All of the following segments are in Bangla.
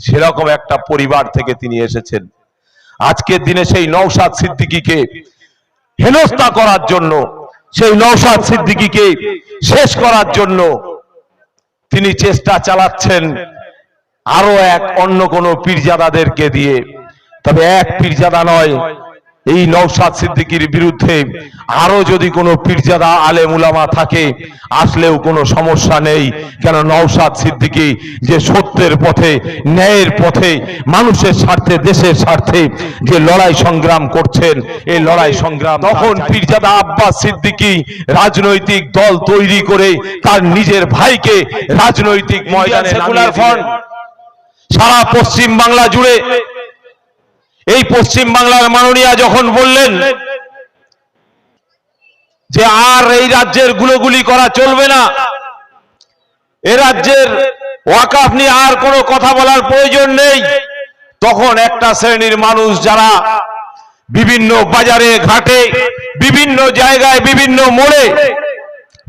সেরকম একটা পরিবার থেকে তিনি এসেছেন। আজকের দিনে সেই নৌসাদ সিদ্দিকিকে হেনস্থা করার জন্য, সেই নৌসাদ সিদ্দিকিকে শেষ করার জন্য তিনি চেষ্টা চালাচ্ছেন আরও এক অন্য কোন পীরজাদাদেরকে দিয়ে। তবে এক পীরজাদা নয় এই নৌসাদ সিদ্দিকির বিরুদ্ধে আরও যদি কোনো পীরজাদা আলেম উলামা থাকে আসলেও কোনো সমস্যা নেই। কেন নৌসাদ সিদ্দিকি যে সত্যের পথে ন্যায়ের পথে মানুষের স্বার্থে দেশের স্বার্থে যে লড়াই সংগ্রাম করছেন এই লড়াই সংগ্রাম তখন পীরজাদা আব্বাস সিদ্দিকি রাজনৈতিক দল তৈরি করে তার নিজের ভাইকে রাজনৈতিক ময়দানে সেকুলার ফ্রন্ট। সারা পশ্চিম বাংলা জুড়ে এই পশ্চিম বাংলার মাননীয়া যখন বললেন যে আর এই রাজ্যের গুলোগুলি করা চলবে না, এ রাজ্যের ওয়াকাফ নিয়ে আর কোনো কথা বলার প্রয়োজন নেই, তখন একটা শ্রেণির মানুষ যারা বিভিন্ন বাজারে, ঘাটে, বিভিন্ন জায়গায়, বিভিন্ন মোড়ে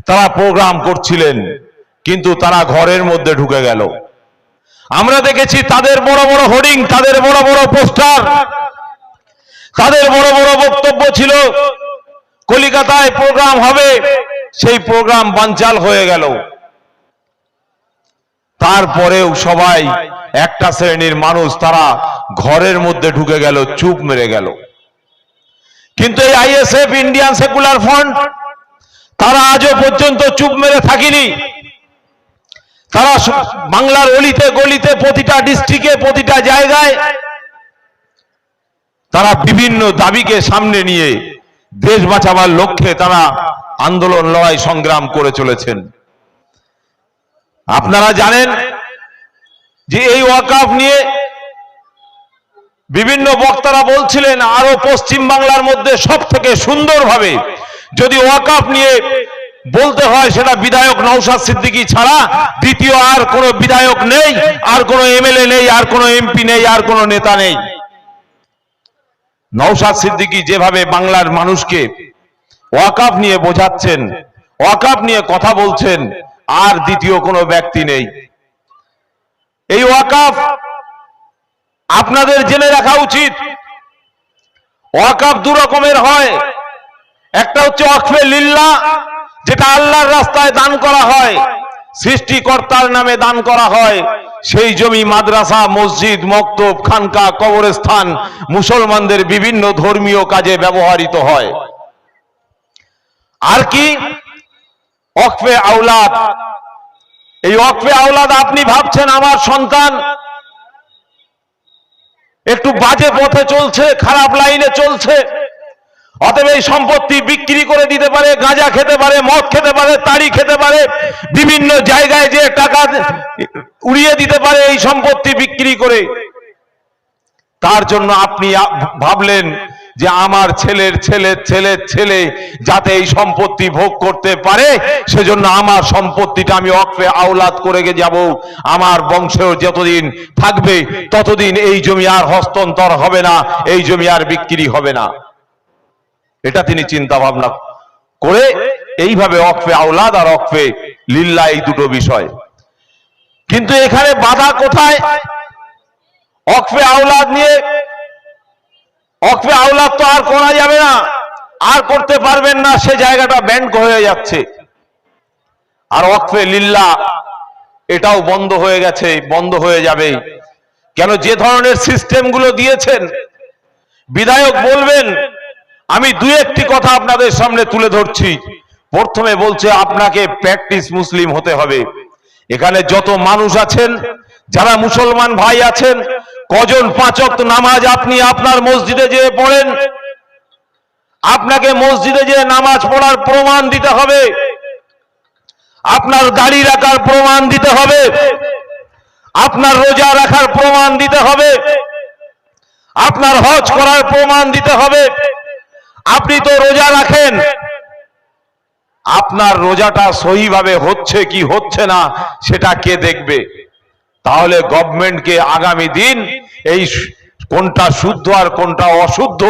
তারা প্রোগ্রাম করছিলেন, কিন্তু তারা ঘরের মধ্যে ঢুকে গেল। আমরা দেখেছি তাদের বড় বড় হোর্ডিং, তাদের বড় বড় পোস্টার তাদের বড় বড় বক্তব্য ছিল, কলিকাতায় প্রোগ্রাম হবে, সেই প্রোগ্রাম বানচাল হয়ে গেল। তারপরেও সবাই, একটা শ্রেণির মানুষ তারা ঘরের মধ্যে ঢুকে গেল, চুপ মেরে গেল। কিন্তু এই আইএসএফ ইন্ডিয়ান সেকুলার ফ্রন্ট, তারা আজও পর্যন্ত চুপ মেরে থাকিনি। তারা বাংলার অলিতে গলিতে প্রতিটা ডিস্ট্রিক্টে প্রতিটা জায়গায় তারা বিভিন্ন দাবিকে সামনে নিয়ে দেশ বাঁচাবার লক্ষ্যে তারা আন্দোলন, লড়াই, সংগ্রাম করে চলেছেন। আপনারা জানেন যে এই ওয়াকাফ নিয়ে বিভিন্ন বক্তারা বলছিলেন, আরও পশ্চিম বাংলার মধ্যে সব থেকে সুন্দরভাবে যদি ওয়াকাফ নিয়ে বলতে হয়, সেটা বিধায়ক নৌসাদ সিদ্দিকী ছাড়া দ্বিতীয় আর কোনো বিধায়ক নেই, আর কোনো এমএলএ নেই, আর কোনো এমপি নেই, আর কোনো নেতা নেই। নৌসাদ সিদ্দিকী যেভাবে বাংলার মানুষকে ওয়াকাফ নিয়ে বোঝাচ্ছেন, ওয়াকাফ নিয়ে কথা বলছেন, আর দ্বিতীয় কোনো ব্যক্তি নেই। এই ওয়াকাফ আপনাদের জেনে রাখা উচিত। ওয়াকাফ দু রকমের হয়। একটা হচ্ছে ওয়াকফে লিল্লা, যেটা আল্লাহর রাস্তায় দান করা হয়, সৃষ্টিকর্তার নামে দান করা হয়। সেই জমি, মাদ্রাসা, মসজিদ, মক্তব খানকা কবরস্থান মুসলমানদের বিভিন্ন ধর্মীয় কাজে ব্যবহৃত হয়। আর কি? ওয়াকফে আওলাদ। এই ওয়াকফে আওলাদ আপনি ভাবছেন আমার সন্তান? একটু বাজে পথে চলছে, খারাপ লাইনে চলছে। অতএব এই সম্পত্তি বিক্রি করে দিতে পারে, গাঁজা খেতে পারে, মদ খেতে পারে, তাড়ি খেতে পারে, বিভিন্ন জায়গায় যে টাকা উড়িয়ে দিতে পারে এই সম্পত্তি বিক্রি করে। তার জন্য আপনি ভাবলেন যে আমার ছেলের ছেলের ছেলের ছেলে যাতে এই সম্পত্তি ভোগ করতে পারে, সেজন্য আমার সম্পত্তিটা আমি অকফে আওলাদ করে যাব। আমার বংশেও যতদিন থাকবে, ততদিন এই জমি আর হস্তান্তর হবে না, এই জমি আর বিক্রি হবে না। এটা তিনি চিন্তা ভাবনা করে এইভাবে অকফে আওলাদ আর অকফে লিল্লা এই দুটো বিষয়। কিন্তু এখানে বাধা কোথায়? অকফে আওলাদ নিয়ে অকফে আওলাদ তো আর করা যাবে না। আর করতে পারবেন না, সে জায়গাটা ব্যান্ড হয়ে যাচ্ছে। আর অকফে লিল্লা এটাও বন্ধ হয়ে গেছে, বন্ধ হয়ে যাবে। কেন যে ধরনের সিস্টেমগুলো দিয়েছেন, বিধায়ক বলবেন আমি দু একটি কথা আপনাদের সামনে তুলে ধরছি। প্রথমে বলছে, আপনাকে প্র্যাকটিস মুসলিম হতে হবে। এখানে যত মানুষ আছেন, যারা মুসলমান ভাই আছেন, কজন পাঁচক নামাজ আপনি আপনার মসজিদে যেয়ে পড়েন? আপনাকে মসজিদে যেয়ে নামাজ পড়ার প্রমাণ দিতে হবে। আপনার দাড়ি রাখার প্রমাণ দিতে হবে। আপনার রোজা রাখার প্রমাণ দিতে হবে। আপনার হজ করার প্রমাণ দিতে হবে। আপনি তো রোজা রাখেন। আপনার রোজাটা সহিভাবে হচ্ছে কি হচ্ছে না, সেটা কে দেখবে? তাহলে গভর্নমেন্টকে আগামী দিন এই কোনটা শুদ্ধ আর কোনটা অশুদ্ধ,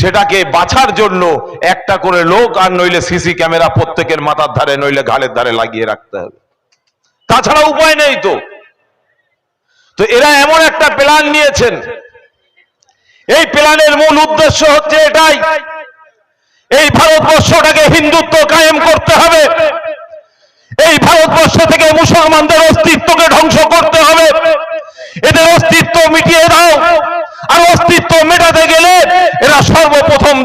সেটাকে বাছার জন্য একটা করে লোক আর নইলে সিসি ক্যামেরা প্রত্যেকের মাথার ধারে, নইলে ঘালের ধারে লাগিয়ে রাখতে হবে। তাছাড়া উপায় নেই তো। তো এরা এমন একটা প্ল্যান নিয়েছেন। এই প্ল্যানের মূল উদ্দেশ্য হচ্ছে এটাই। এই ভারতবর্ষটাকে হিন্দুত্ব কায়েম করতে হবে। এই ভারতবর্ষ থেকে মুসলমানদের অস্তিত্বকে ধ্বংস করতে হবে। এদের অস্তিত্ব মিটিয়ে দাও আর অস্তিত্ব মেটাতে গেলে এরা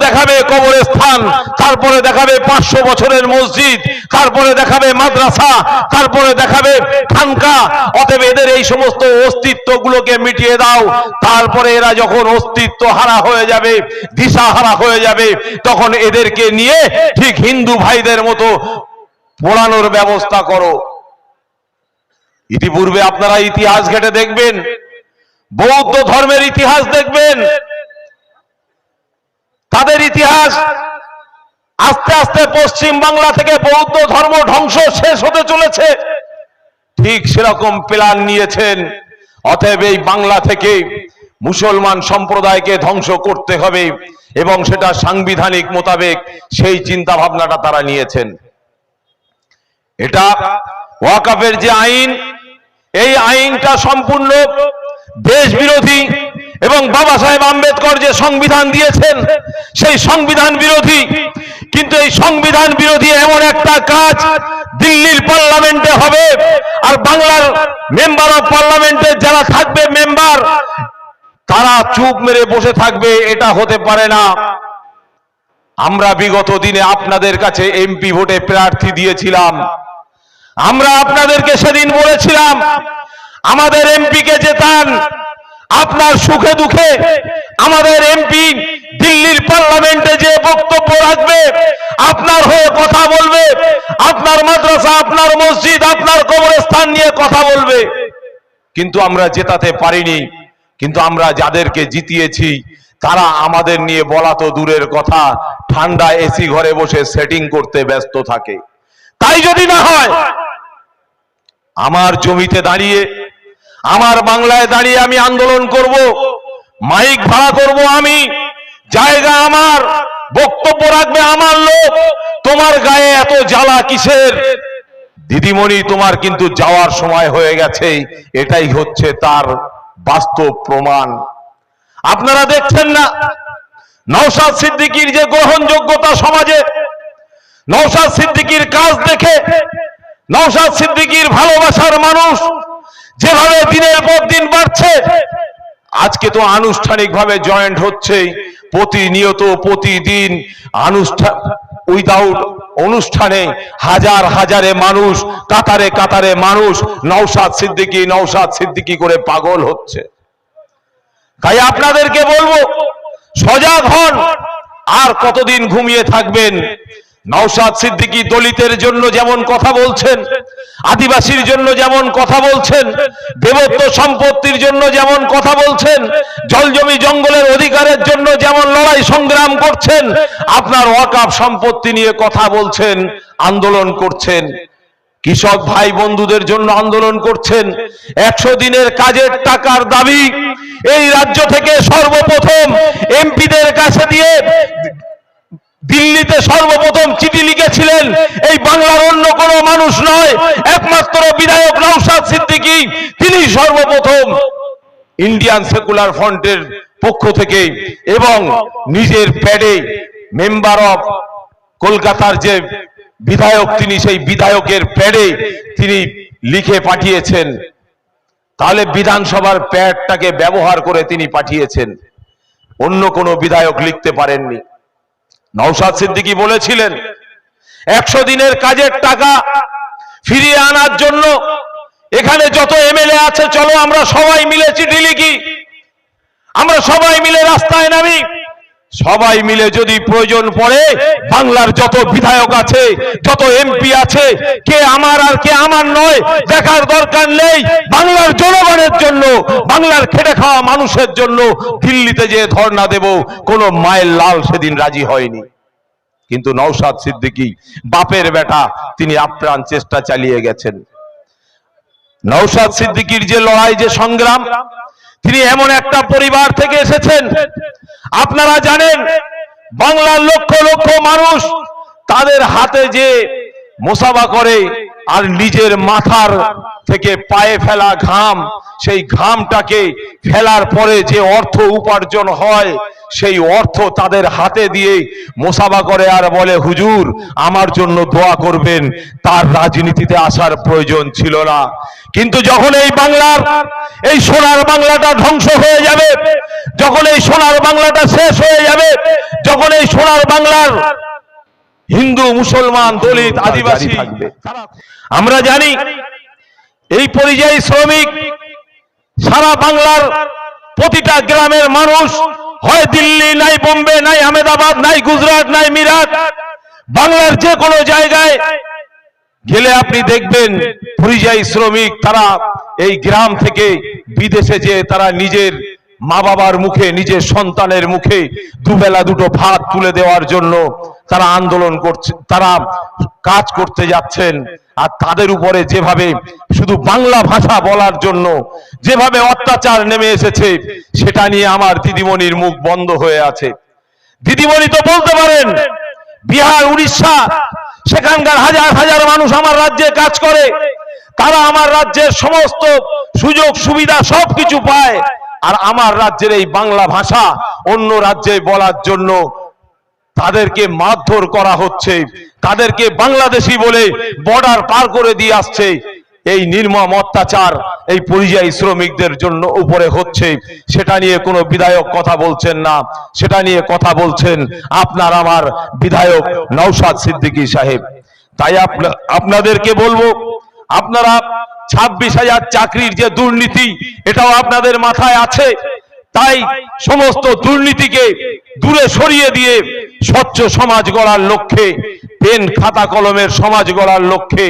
দেখাবে কবরস্থান, তারপরে দেখাবে পাঁচশো বছরের মসজিদ, তারপরে দেখাবে মাদ্রাসা, তারপরে দেখাবে খানকা। অতএব এদের এই সমস্ত অস্তিত্বগুলোকে মিটিয়ে দাও। তারপরে এরা যখন অস্তিত্ব হারা হয়ে যাবে, দিশা হারা হয়ে যাবে, তখন এদেরকে নিয়ে ঠিক হিন্দু ভাইদের মতো পোড়ানোর ব্যবস্থা করো। ইতিপূর্বে আপনারা ইতিহাস ঘেটে দেখবেন, বৌদ্ধ ধর্মের ইতিহাস দেখবেন। তাদের ইতিহাস আস্তে আস্তে পশ্চিম বাংলা থেকে বৌদ্ধ ধর্ম ধ্বংস শেষ হতে চলেছে। ঠিক সেরকম প্ল্যান নিয়েছেন। অতএব এই বাংলা থেকে মুসলমান সম্প্রদায়কে ধ্বংস করতে হবে এবং সেটা সাংবিধানিক মোতাবেক সেই চিন্তা ভাবনাটা তারা নিয়েছেন। এটা ওয়াকাফের যে আইন, এই আইনটা সম্পূর্ণ দেশ বিরোধী এবং বাবা সাহেব আম্বেদকর যে সংবিধান দিয়েছেন, সেই সংবিধান বিরোধী। কিন্তু এই সংবিধান বিরোধী এমন একটা কাজ দিল্লির পার্লামেন্টে হবে আর বাংলার মেম্বার অফ পার্লামেন্টে যারা থাকবে মেম্বার, তারা চুপ মেরে বসে থাকবে, এটা হতে পারে না। আমরা বিগত দিনে আপনাদের কাছে এমপি ভোটে প্রার্থী দিয়েছিলাম। আমরা আপনাদেরকে সেদিন বলেছিলাম, আমাদের এমপিকে জেতান আপনার সুখে দুঃখে আমাদের এমপি দিল্লির পার্লামেন্টে যে বক্তব্য রাখবে, আপনার হয়ে কথা বলবে, আপনার মাদ্রাসা, আপনার মসজিদ, আপনার কবরস্থান নিয়ে কথা বলবে। কিন্তু আমরা জেতাতে পারিনি, কিন্তু আমরা যাদেরকে জিতিয়েছি, তারা আমাদের নিয়ে বলা তো দূরের কথা, ঠান্ডা এসি ঘরে বসে সেটিং করতে ব্যস্ত থাকে। তাই যদি না হয়, আমার জমিতে দাঁড়িয়ে আমার বাংলায় দাঁড়িয়ে আমি আন্দোলন করব, মাইক ভাড়া করব আমি, জায়গা আমার, বক্তব্য রাখবে আমার লোক, তোমার গায়ে এত জ্বালা কিসের? দিদিমণি, তোমার কিন্তু যাওয়ার সময় হয়ে গেছে, এটাই হচ্ছে তার বাস্তব প্রমাণ। আপনারা দেখছেন না, নওশাদ সিদ্দিকীর যে গ্রহণযোগ্যতা সমাজে, নওশাদ সিদ্দিকীর কাজ দেখে, নওশাদ সিদ্দিকীর ভালোবাসার মানুষ যেভাবে দিনের পর দিন বাড়ছে, আজকে তো আনুষ্ঠানিকভাবে জয়েন্ট হচ্ছে প্রতিনিয়ত প্রতিদিন আনুষ্ঠান উইদাউট অনুষ্ঠানে হাজার হাজারে মানুষ, কাতারে কাতারে মানুষ, নওশাদ সিদ্দিকী নওশাদ সিদ্দিকী করে পাগল হচ্ছে। তাই আপনাদেরকে বলব, সজাগ হন, আর কতদিন ঘুমিয়ে থাকবেন? নওশাদ সিদ্দিকী দলিতের জন্য যেমন কথা বলছেন আদিবাসীর জন্য যেমন কথা বলছেন, দেবত্ব সম্পত্তির জন্য যেমন কথা বলছেন, জলজমি জঙ্গলের অধিকারের জন্য যেমন লড়াই সংগ্রাম করছেন, আপনার ওয়াকাফ সম্পত্তি নিয়ে কথা বলছেন, আন্দোলন করছেন। কৃষক ভাই বন্ধুদের জন্য আন্দোলন করছেন। একশো দিনের কাজের টাকার দাবি এই রাজ্য থেকে সর্বপ্রথম এমপিদের কাছে দিয়ে দিল্লিতে সর্বপ্রথম চিঠি লিখেছিলেন, এই বাংলার অন্য কোনো মানুষ নয় একমাত্র বিধায়ক নৌসাদ সিদ্দিকী, তিনি সর্বপ্রথম ইন্ডিয়ান সেকুলার ফ্রন্টের পক্ষ থেকে এবং নিজের প্যাডে মেম্বার অফ কলকাতার যে বিধায়ক, তিনি সেই বিধায়কের প্যাডে তিনি লিখে পাঠিয়েছেন। তাহলে বিধানসভার প্যাডটাকে ব্যবহার করে তিনি পাঠিয়েছেন। অন্য কোনো বিধায়ক লিখতে পারেননি। নওশাদ সিদ্দিকী বলেছিলেন, একশো দিনের কাজের টাকা ফিরিয়ে আনার জন্য। এখানে যত এমএলএ আছে, চলো আমরা সবাই মিলে চিঠি লিখি। আমরা সবাই মিলে রাস্তায় নামি। সবাই মিলে যদি প্রয়োজন পড়ে, বাংলার যত বিধায়ক আছে, যত এমপি আছে, কে আমার আর কে আমার নয়, দেখার দরকার নেই। বাংলার জনগণের জন্য, বাংলার খেটে খাওয়া মানুষের জন্য দিল্লিতে যে ধর্ণা দেব, কোনো মায়ের লাল সেদিন রাজি হয়নি। কিন্তু নওশাদ সিদ্দিকী, বাপের বেটা, তিনি আপ্রাণ চেষ্টা চালিয়ে গেছেন। নওশাদ সিদ্দিকীর যে লড়াই, যে সংগ্রাম, তিনি এমন একটা পরিবার থেকে এসেছেন। আপনারা জানেন, বাংলার লক্ষ লক্ষ মানুষ তাদের হাতে যে মোসাবা করে আর নিজের মাথার থেকে পায়ে ফেলা ঘাম, সেই ঘামটাকে ফেলার পরে যে অর্থ উপার্জন হয় সেই অর্থ তাদের হাতে দিয়ে মোসাবা করে আর বলে হুজুর আমার জন্য দোয়া করবেন। তার রাজনীতিতে আসার প্রয়োজন ছিল না। কিন্তু যখন এই বাংলার এই সোনার বাংলাটা ধ্বংস হয়ে যাবে যখন এই সোনার বাংলাটা শেষ হয়ে যাবে যখন এই সোনার বাংলার হিন্দু মুসলমান দলিত আদিবাসী আমরা জানি এই পরিযায়ী শ্রমিক সারা বাংলার প্রতিটা গ্রামের মানুষ হয় দিল্লি, নাই বোম্বে, নাই আহমেদাবাদ, নাই গুজরাট, নাই মিরাট, বাংলার যে কোনো জায়গায় গেলে আপনি দেখবেন পরিযায়ী শ্রমিক, তারা এই গ্রাম থেকে বিদেশে যে তারা নিজের মা বাবার মুখে, নিজের সন্তানের মুখে দুবেলা দুটো ভাত তুলে দেওয়ার জন্য তারা আন্দোলন করছে, তারা কাজ করতে যাচ্ছেন। আর তাদের উপরে যেভাবে শুধু বাংলা ভাষা বলার জন্য যেভাবে অত্যাচার নেমে এসেছে, সেটা নিয়ে আমার দিদিমণির মুখ বন্ধ হয়ে আছে। দিদিমণি তো বলতে পারেন, বিহার, উড়িষ্যা, সেখানকার হাজার হাজার মানুষ আমার রাজ্যে কাজ করে। তারা আমার রাজ্যের সমস্ত সুযোগ, সুবিধা সবকিছু পায়। আর আমার রাজ্যের এই বাংলা ভাষা অন্য রাজ্যে বলার জন্য তাদেরকে মারধর করা হচ্ছে। তাদেরকে বাংলাদেশি বলে বর্ডার পার করে দিয়ে আসছে। এই নির্মম অত্যাচার এই পরিযায়ী শ্রমিকদের জন্য উপরে হচ্ছে। সেটা নিয়ে কোনো বিধায়ক কথা বলছেন না। সেটা নিয়ে কথা বলছেন আপনার আমার বিধায়ক নৌসাদ সিদ্দিকী সাহেব। তাই আপনা- আপনাদেরকে বলব, আপনারা ছাব্বিশ হাজার চাকরির যে দুর্নীতি, এটাও আপনাদের মাথায় আছে। তাই সমস্ত দুর্নীতিকে দূরে সরিয়ে দিয়ে স্বচ্ছ সমাজ গড়ার লক্ষ্যে পেন খাতা কলমের সমাজ গড়ার লক্ষ্যে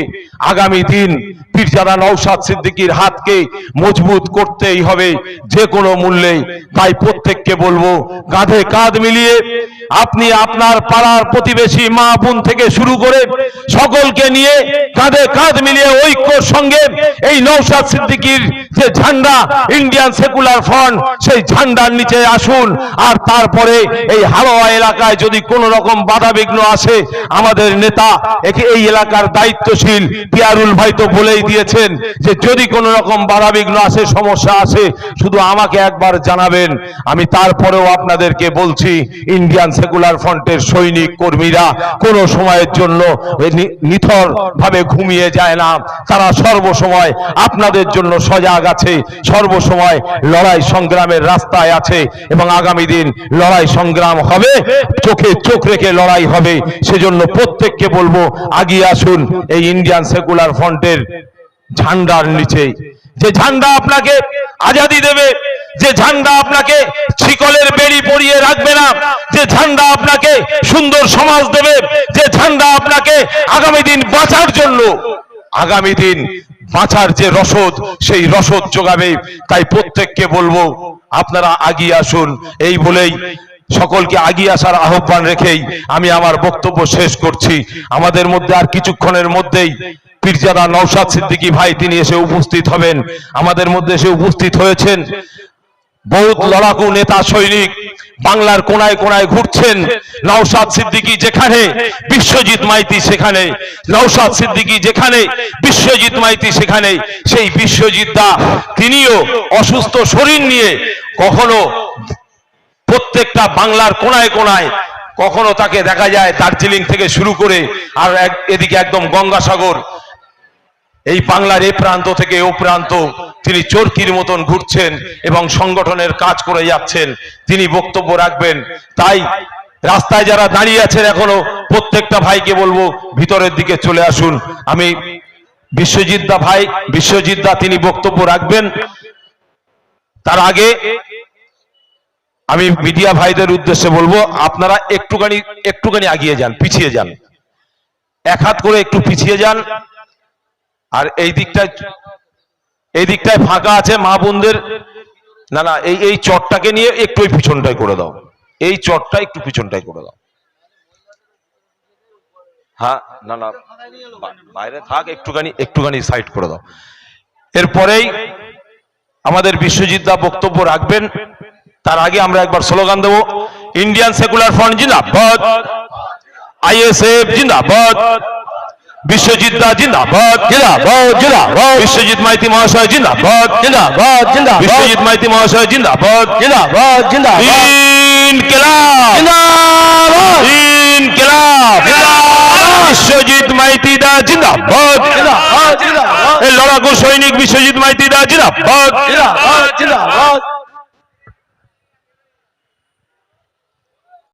আগামী দিন পীরজাদা নৌসাদ সিদ্দিকীর হাতকে মজবুত করতেই হবে যে কোনো মূল্যে। তাই প্রত্যেককে বলব, কাঁধে কাঁধ মিলিয়ে আপনি আপনার পাড়ার প্রতিবেশী মা বোন থেকে শুরু করে সকলকে নিয়ে কাঁধে কাঁধ মিলিয়ে ঐক্যর সঙ্গে এই নৌসাদ সিদ্দিকীর যে ঝান্ডা, ইন্ডিয়ান সেকুলার ফ্রন্ট, সেই ঝান্ডার নিচে আসুন। আর তারপরে এই হাওয়া এলাকায় যদি কোনো রকম বাধা বিঘ্ন আসে, আমাদের নেতা, একে এই এলাকার দায়িত্বশীল পিয়ারুল ভাই তো বলেই দিয়েছেন যে যদি কোনো রকম বাধা বিঘ্ন আসে, সমস্যা আসে, শুধু আমাকে একবার জানাবেন। আমি তারপরেও আপনাদেরকে বলছি, ইন্ডিয়ান সেকুলার ফ্রন্টের সৈনিক কর্মীরা কোনো সময়ের জন্য নিথর ভাবে ঘুমিয়ে যায় না। তারা সর্বসময় আপনাদের জন্য সজাগ আছে, সর্বসময় লড়াই সংগ্রামের রাস্তায় আছে এবং আগামী দিন লড়াই সংগ্রাম হবে, চোখে চোখ রেখে লড়াই হবে। সেজন্য প্রত্যেককে বলব, আগিয়ে আসুন এই ইন্ডিয়ান সেকুলার ফ্রন্টের ঝান্ডার নিচে। যে ঝান্ডা আপনাকে আজাদি দেবে, যে ঝান্ডা আপনাকে শিকলের বেড়ি পরিয়ে রাখবে না, যে ঝান্ডা আপনাকে সুন্দর সমাজ দেবে, যে ঝান্ডা আপনাকে আগামী দিন বাঁচার জন্য, আগামী দিন বাঁচার যে রসদ, সেই রসদ যোগাবে। তাই প্রত্যেককে বলব, আপনারা আগিয়ে আসুন। এই বলেই সকলকে আগিয়ে আসার আহ্বান রেখেই আমি আমার বক্তব্য শেষ করছি। আমাদের মধ্যে আর কিছুক্ষণের মধ্যেই পীরজাদা নৌসাদ সিদ্দিকী ভাই তিনি এসে উপস্থিত হবেন। আমাদের মধ্যে এসে উপস্থিত হয়েছেন বহুত লড়াকু নেতা সৈনিক, বাংলার কোনায় কোনায় ঘুরছেন নওশাদ সিদ্দিকী যেখানে, বিশ্বজিৎ মাইতি সেখানে, নওশাদ সিদ্দিকী যেখানে, বিশ্বজিৎ মাইতি সেখানে, সেই বিশ্বজিৎ দা তিনিও অসুস্থ শরীর নিয়ে কখনো প্রত্যেকটা বাংলার কোনায় কোনায় কখনো তাকে দেখা যায় দার্জিলিং থেকে শুরু করে আর এদিকে একদম গঙ্গাসাগর। এই বাংলার এ প্রান্ত থেকে ও প্রান্ত তিনি চরকির মতন ঘুরছেন এবং সংগঠনের কাজ করে যাচ্ছেন। তিনি বক্তব্য রাখবেন। তাই রাস্তায় যারা দাঁড়িয়ে আছেন এখনও, প্রত্যেকটা ভাইকে বলব, ভিতরের দিকে চলে আসুন। আমি বিশ্বজিৎ দা ভাই, বিশ্বজিৎ দা তিনি বক্তব্য রাখবেন। তার আগে আমি মিডিয়া ভাইদের উদ্দেশ্যে বলব, আপনারা একটুখানি একটুখানি আগিয়ে যান, পিছিয়ে যান। এক হাত করে একটু পিছিয়ে যান। আর এই দিকটায় এই দিকটায় ফাঁকা আছে মা বোনদের। না না, এই এই চটটাকে নিয়ে একটু পিছনটাই করে দাও। এই চটটা একটু পিছনটাই করে দাও। হ্যাঁ না না বাইরে থাক, একটুখানি একটুখানি সাইড করে দাও। এরপরেই আমাদের বিশ্বজিৎ দা বক্তব্য রাখবেন। তার আগে আমরা একবার স্লোগান দেবো ইন্ডিয়ান সেকুলার ফ্রন্ট জিন্দাবাদ আইএসএফ জিন্দাবাদ বিশ্বজিৎ দা জিন্দাবাদ জিন্দাবাদ জিন্দাবাদ বিশ্বজিৎ মাইতি মহাশয় জিন্দাবাদ জিন্দাবাদ জিন্দাবাদ বিশ্বজিৎ মাইতি মহাশয় জিন্দাবাদ জিন্দাবাদ জিন্দাবাদ ইনকিলাব জিন্দাবাদ ইনকিলাব বিশ্বজিৎ মাইতি দা জিন্দাবাদ জিন্দাবাদ এই লড়াকু সৈনিক বিশ্বজিৎ মাইতি দা জিন্দাবাদ জিন্দাবাদ জিন্দাবাদ